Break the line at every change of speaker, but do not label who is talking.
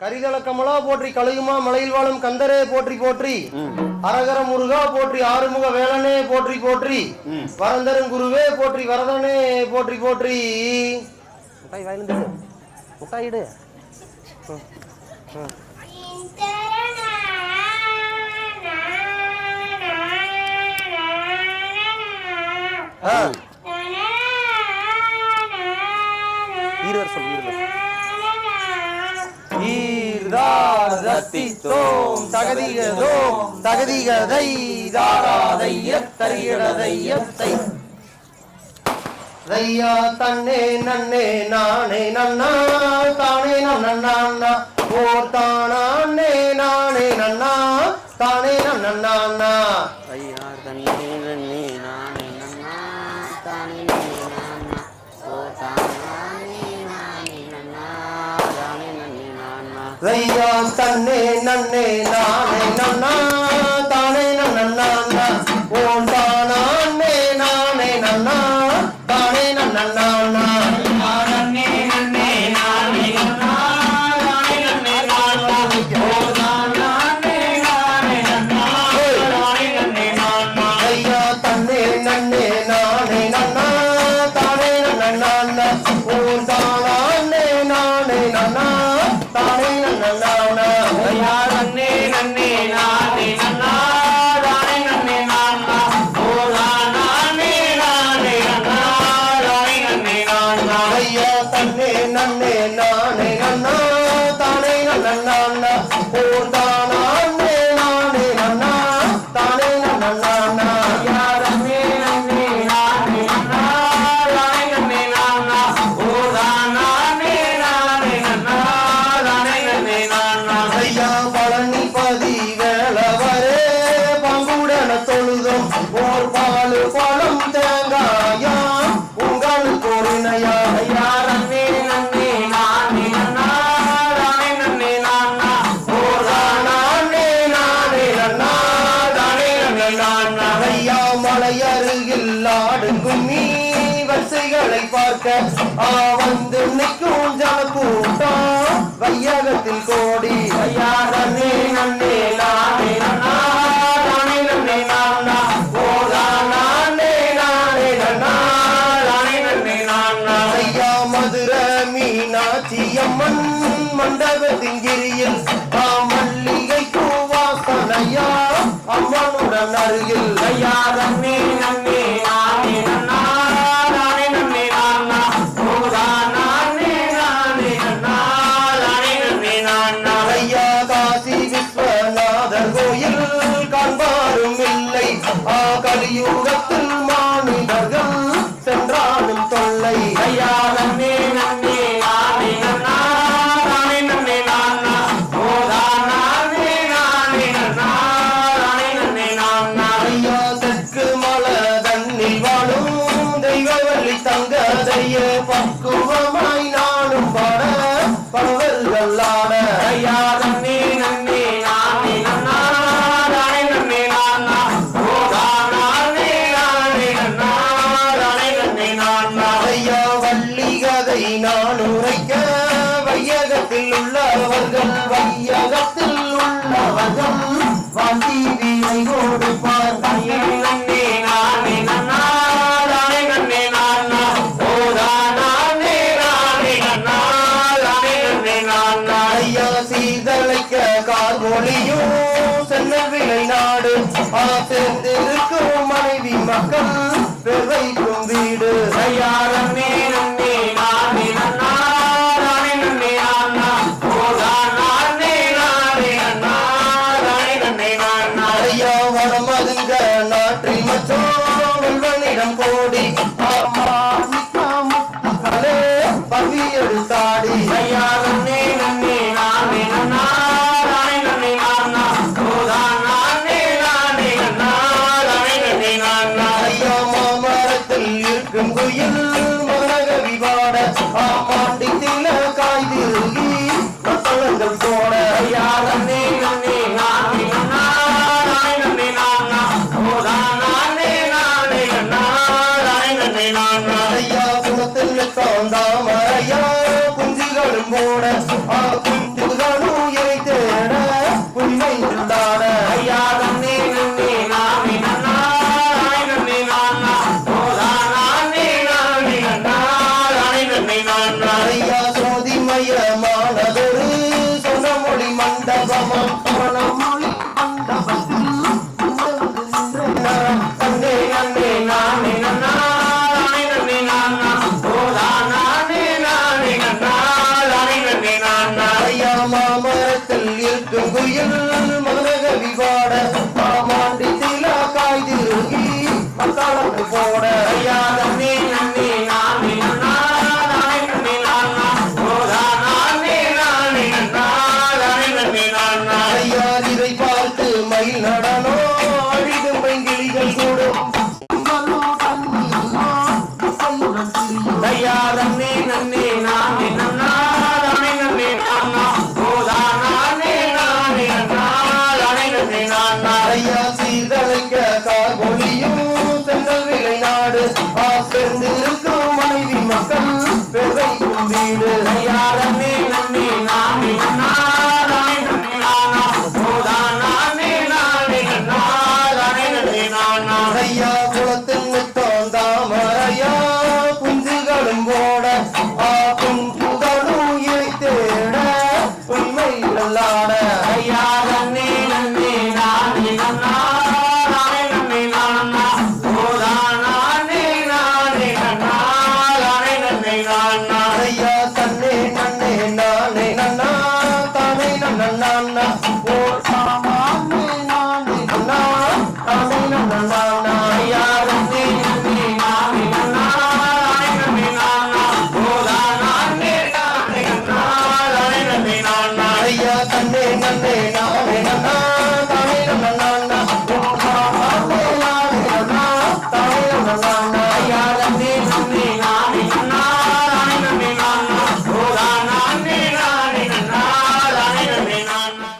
கரிதள கமலா போற்றி கழுகுமா மலையில் வாழும் கந்தரே போற்றி போற்றி அரகர முருகா போற்றி ஆறுமுக வேலனே போற்றி போற்றி வரந்தரும் குருவே போற்றி வரதனே போற்றி போற்றி முட்டாய் இருவர் சொல்லு இருவர் தகதிகதோம் தகதிகதோம் தகதிகதை தாராதைய தரியடதையத்தை தையா தன்னே நன்னே நானே நன்னா தானே நன்னா ஓர் தானே நானே நன்னா தானே நன்னா ஐயா
ರಯ್ಯ ತನ್ನೆ ನನ್ನೆ ನಾನೆ ನನ್ನ வந்து நிற்கும் ஜன கூட்டம். வையகத்தில் கோடி.
ஐயா நன்னே நன்னே. நானே
நானே நன்னே. நானா
போதா
நானே நானே நானே நன்னே நானா
ஐயா மதுரை மீனாட்சி அம்மன் மண்டபத்தின் கிரியில் மல்லிகை பூவாசனையா அம்மனுடன் அருகில். ஐயா
நன்னே நன்னே
தங்காதைய பக்குவமா சேர்ந்திருக்கும் மனைவி மக்கள் விளைக்கும் வீடு
தயார்
ஐயா
நன்னி நன்னி நானே நன்னா தானே நன்னி நானா ஓதா நானே நானே நன்னா தானே நன்னி நானா ஐயா
செங்கல் விலை நாடு. மனைவி மக்கள் பெருமைக்கும் வீடு.